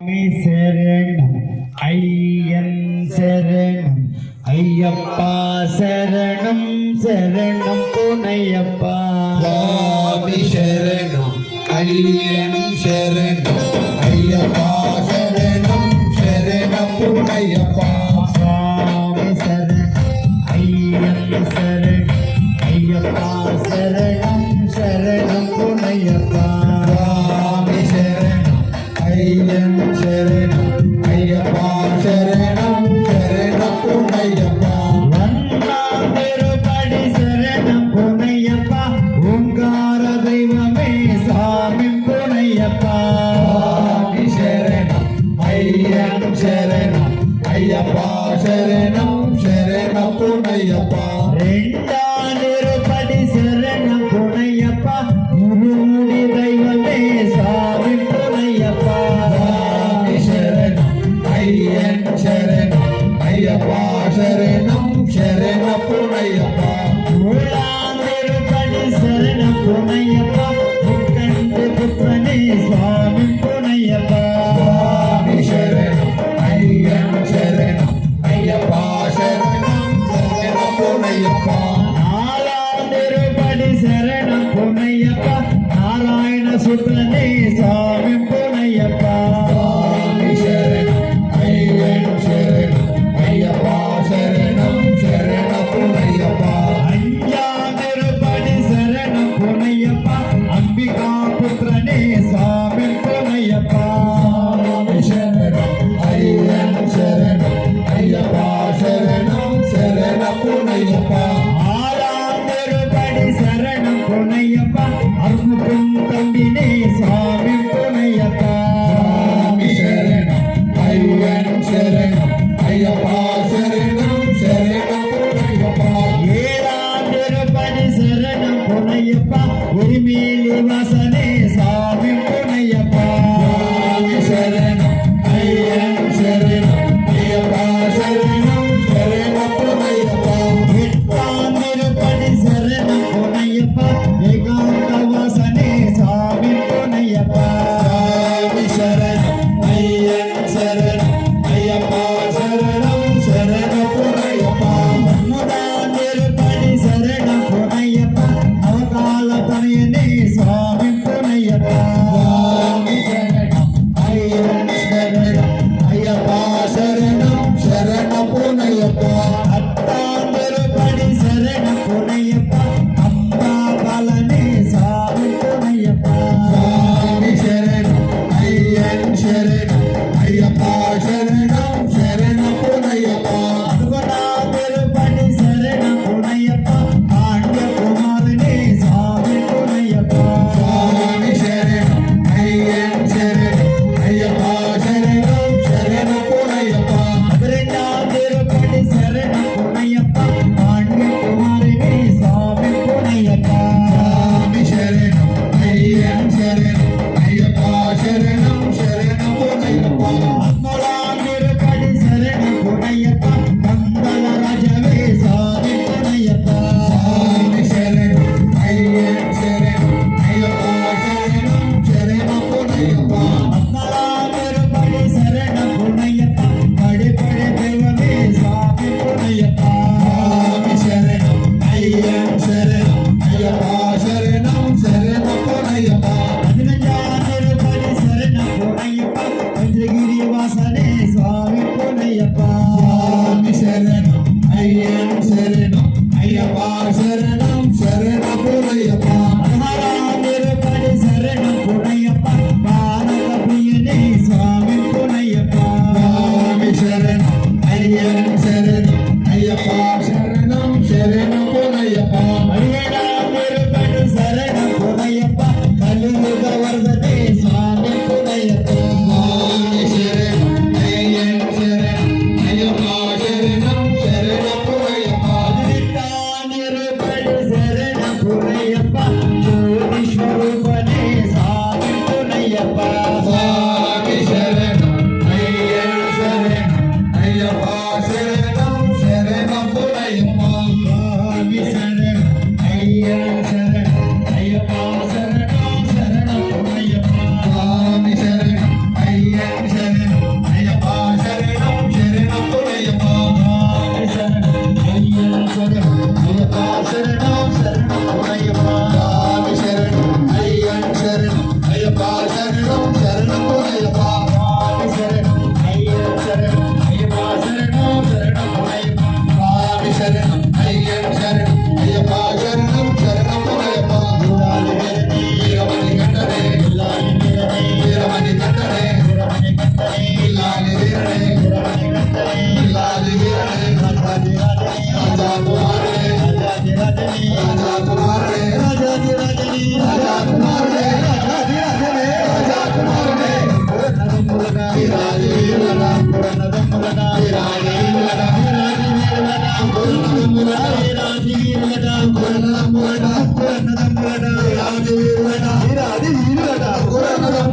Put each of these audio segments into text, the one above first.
சரணம் ஐயன் சரணம் ஐயப்பா சரணம் சரணம் புனையப்பா. சுவாமி சரணம் ஐயன் சரணம் ஐயப்பா சரணம் சரணம் புனையப்பா. శరణం అయ్యప్ప శరణం శరణం పునయ్యప్ప రెండానిరుపడి శరణం పునయ్యప్ప గురువుని దైవమే స్వామి పునయ్యప్ప స్వామి శరణం అయ్యన్ శరణం అయ్యప్ప శరణం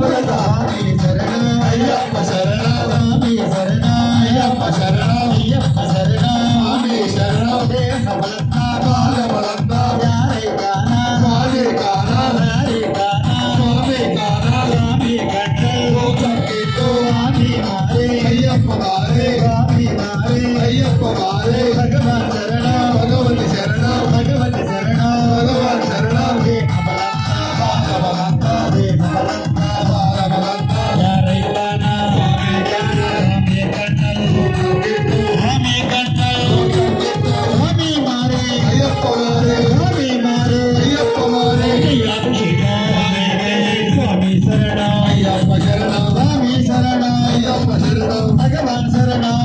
Brother. Sarada, Bhagavan Sarada, Bhagavan Sarada.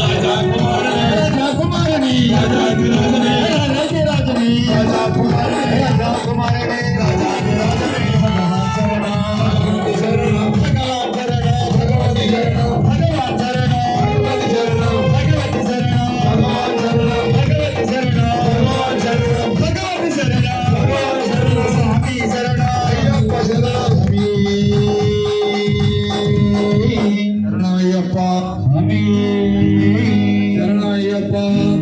Rajakumari, Rajakumari, Rajakumari. Pai.